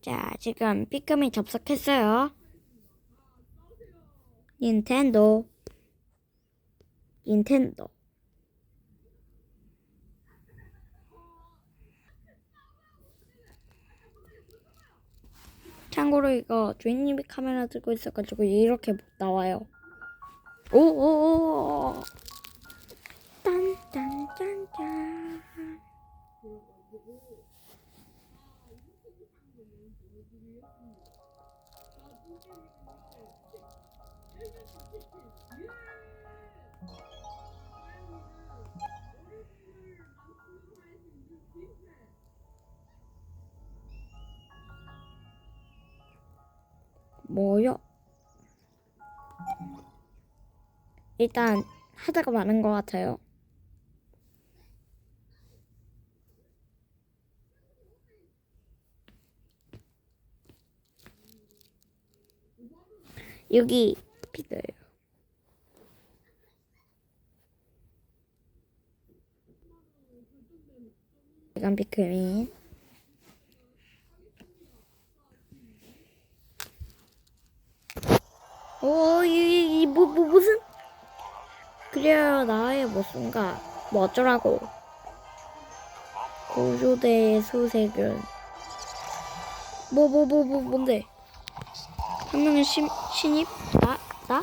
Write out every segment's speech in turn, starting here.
자, 지금 피크미 접속했어요. 닌텐도. 닌텐도. 참고로 이거 주인님이 카메라 들고 있어가지고 이렇게 못 나와요. 오오오. 딴딴딴딴. 뭐요? 일단 하다가 많은 것 같아요. 여기 피드예요. 이건 피크민. 오, 이, 이, 뭐, 뭐, 무슨? 그래요, 나의 무슨가. 뭐 어쩌라고. 구조대의 수색은. 뭐, 뭐, 뭐, 뭐, 뭔데? 한 명은 신, 신입? 나? 나?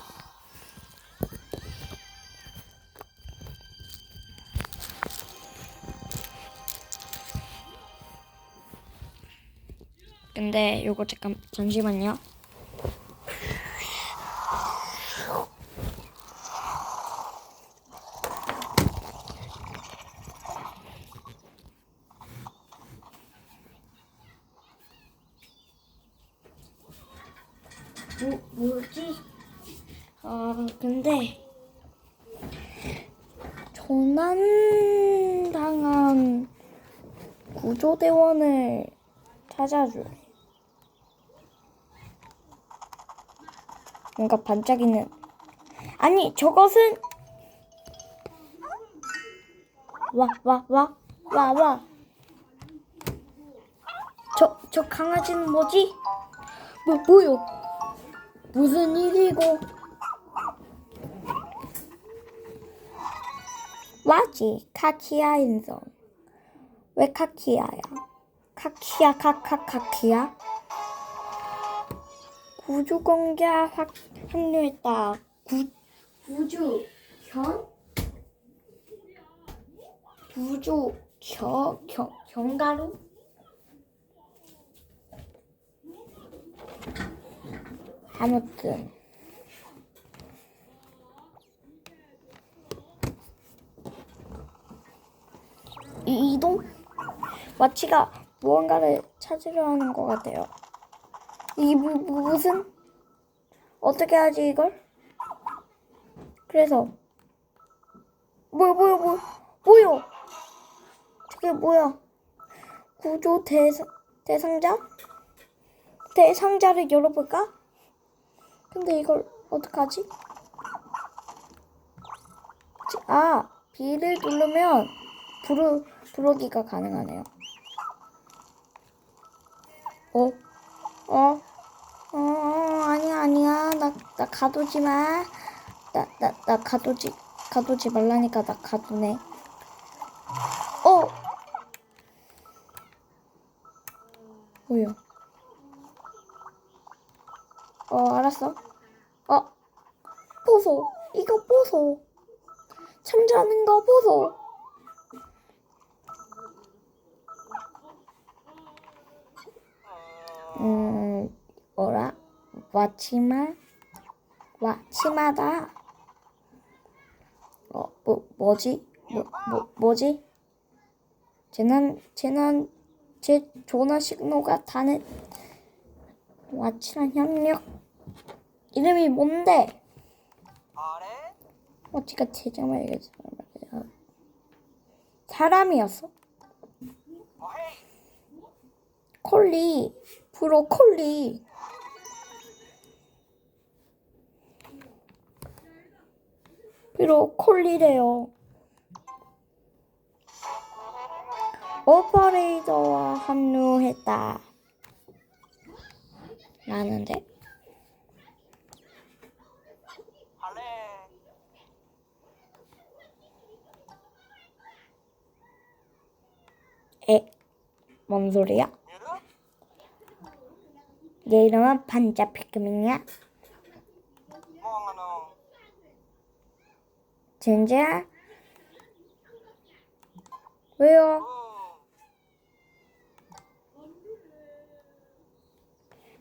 근데 요거 잠깐 잠시만요. 뭐 뭐지? 아 근데 조난당한 구조대원을 찾아줘. 뭔가 반짝이는 아니 저것은 와 와 와 와 와 저 저 강아지는 뭐지? 뭐 뭐요? 무슨 일이고? 와지 카키야 인성 왜 카키야야? 카키야 카카 카키야? 구조 공개 확 합류했다. 구 구조 견 구조 겨경 견가루 아무튼. 이 이동? 마치가 무언가를 찾으려 하는 것 같아요. 이 무, 무- 무슨? 어떻게 하지 이걸? 그래서. 뭐야 뭐야 뭐야 뭐야 저게 뭐야? 구조 대상 대상자? 대상자를 열어볼까? 근데 이걸 어떡하지? 아 B를 누르면 부르 부르기가 가능하네요. 어? 어? 어, 아니야, 아니야. 나, 나 가두지 마. 나, 나, 나 가두지, 가두지 말라니까 나 가두네. 어! 뭐야? 어, 알았어. 어, 보소. 이거 보소. 참자는 거 보소. 음, 뭐라? 와치마? 와치마다. 어, 뭐, 뭐지? 뭐, 뭐, 뭐지? 재난, 재난, 제 전화 신호가 다는 와치란 협력. 이름이 뭔데? 와치가 제정말 얘기했어. 사람이었어? 콜리, 브로콜리. 브로콜리래요. 오퍼레이터와 합류했다. 할래. 에? 뭔 소리야? 얘 이름은 반자 피크민이야? 진짜? 왜요?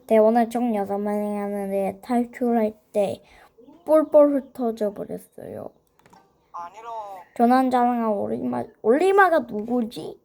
네, 오늘 총 6마리 하는데 탈출할 때 뿔뿔 흩어져 버렸어요. 아니로. 조난자랑한 올리마, 올리마가 누구지?